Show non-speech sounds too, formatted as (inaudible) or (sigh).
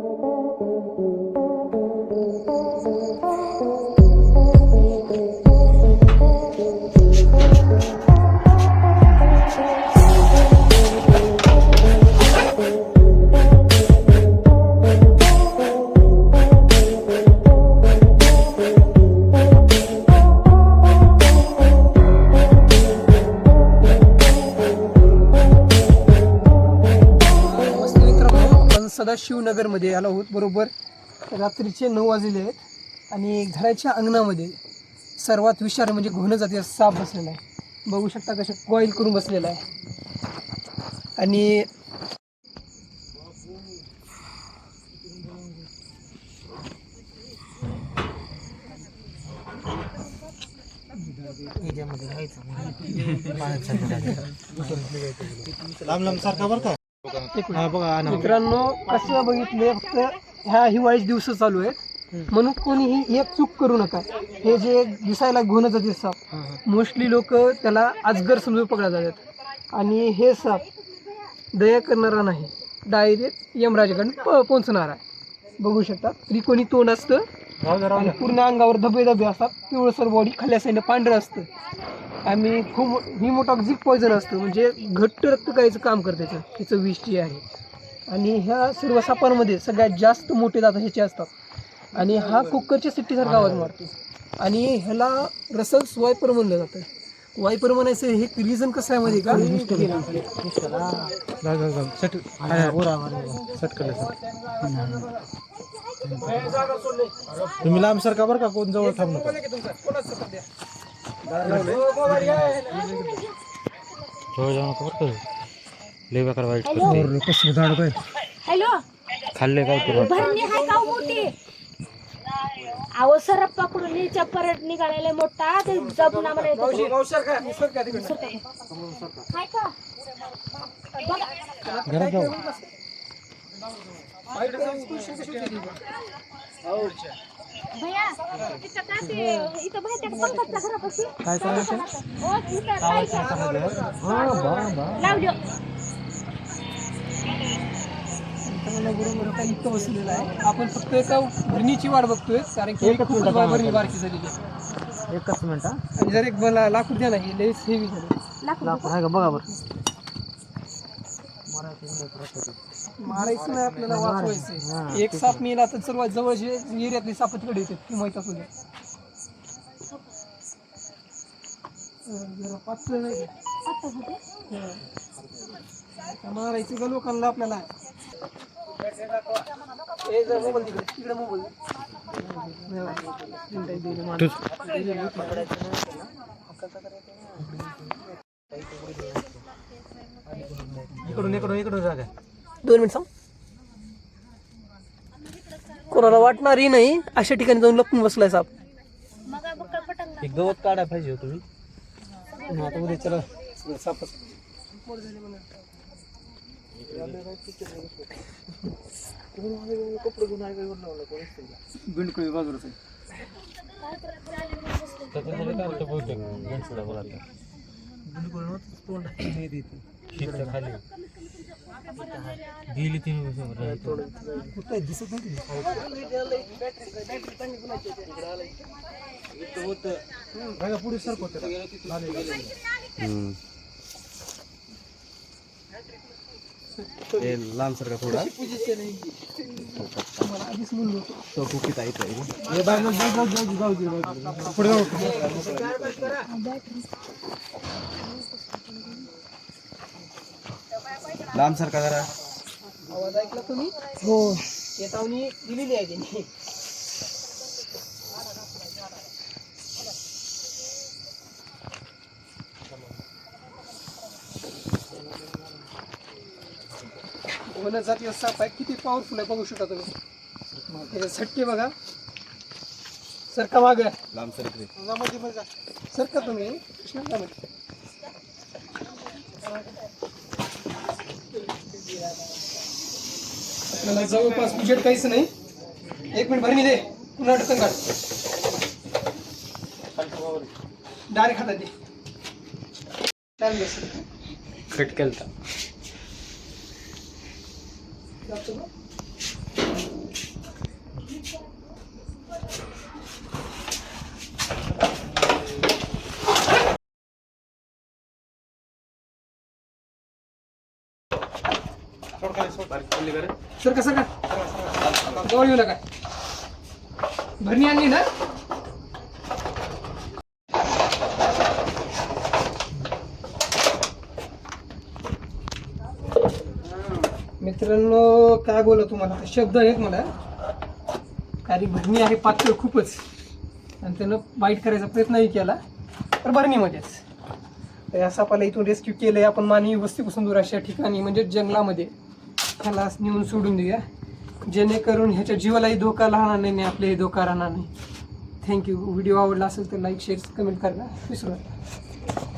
Música आपण सदाशिवनगरमध्ये आलो आहोत बरोबर? रात्रीचे नऊ वाजलेले आहेत आणि घराच्या अंगणामध्ये सर्वात विषारी म्हणजे घोणं जातीचा साप बसलेला आहे. बघू शकता कसे कॉईल करून बसलेला आहे. आणि (laughs) लांब लांब सारखा बरं का? हा बघा. मित्रांनो कसं बघितले फक्त ह्या हिवाळीचे दिवस चालू आहेत. म्हणून कोणीही एक चूक करू नका. हे जे दिसायला घोणं जाते साप मोस्टली लोक त्याला अजगर समजून पकडा जातात. आणि हे साप दया करणारा नाही. डायरेक्ट यमराजाकडून प पोचणारा बघू शकता. त्रिकोणी तोंड असतं आणि. पूर्ण अंगावर धबे धबे असतात. पिवळसर बॉडी खाली साईडनं पांढरं असतं. आणि खूप हिमोटॉक्झिक पॉयझन असतं म्हणजे घट्ट रक्त कायचं काम करतं त्याचं त्याचं विष जे आहे. आणि ह्या सर्व सापांमध्ये सगळ्यात जास्त मोठे दात ह्याचे असतात. आणि हा कुकरच्या सिट्टीसारखा आवाज मारतो. आणि ह्याला रसल्स वायपर म्हणलं जातं. वायपर म्हणायचं हे रिझन कसं आहे मध्ये का. तुम्ही लांब सारखा बरं का कोण जवळ थांब नका. जवळ जाऊ नका बरं लय बेकार वाईट कसं झाड काय हॅलो खाल्ले काय तुला भरणी हाय का मोठी अहो सरप पकडून परत निघालेला मोठा ते जपून आम्हाला येतो. हाय का बघा घरात जाऊ भैया तिथं का ते इथं माहिती आहे का पंकजच्या घरापाशी. काय करायचं ओ? हा लाव काही इतकं बसलेलं आहे. आपण फक्त एका भरणीची वाट बघतोय कारण की एकच बा- भरणी बारकी झालेली आहे. एकच मिनिट हा. आणि जर एक मला लाकूड द्या नाही लयच हेवी झालं. लाकूड लाकूड आहे का? बघा बरं. मारायचं नाही आपल्याला वाचवायचं एक साप मेला तर सर्वात जवळचे एरियातली साप तिकडे येतात ती माहीत असू जरा पातळ नाही मारायचं का लोकांना आपल्याला. मोबाईल तिकडे तिकडे मोबाईल. इकडून इकडून इकडून जागा. दोन मिनिट सांग कोणाला वाटणारही नाही अशा ठिकाणी जाऊन लपून बसलाय साप. एक गवत काढायला पाहिजे हो तुम्ही. आता उद्या चला. सापच. बिंडकुळी बाजूला गेली ती दिसत नाही पुढे सरक होते लांब सरका थोडा? तो कुकीत आहे पुढे जाऊ. लांब सरका जरा? आवाज ऐकला तुम्ही? हो. चेतावणी दिलेली आहे त्यांनी. वन जाती साप आहे किती पॉवरफुल आहे बघू शकता तुम्ही. त्याचे झटके बघा. सरका माग? लांब सरक रे सरका तुम्ही? कृष्णामध्ये आपल्याला जवळपास बजेट काहीच नाही. एक मिनिट भरणी दे. पुन्हा ढक्कन काढ. डायरेक्ट हातात दे. छान बस कट केलता सर कसं का जवळ येऊ नका. भरणी आणली ना? मित्रांनो काय बोला तुम्हाला? शब्द आहेत मला. कारण भरणी आहे पातळ खूपच. आणि त्यानं वाईट करायचा प्रयत्नही केला तर भरणीमध्येच. या सापाला इथून रेस्क्यू केलं आहे आपण मानवी वस्तीपासून दूर अशा ठिकाणी म्हणजे जंगलामध्ये. खलास नेऊन सोडून देऊया. जेणेकरून ह्याच्या जीवालाही धोका राहणार नाही आणि आपल्याही धोका राहणार नाही. थँक्यू व्हिडिओ आवडला असेल तर लाईक शेअर कमेंट करायला विसरू नका.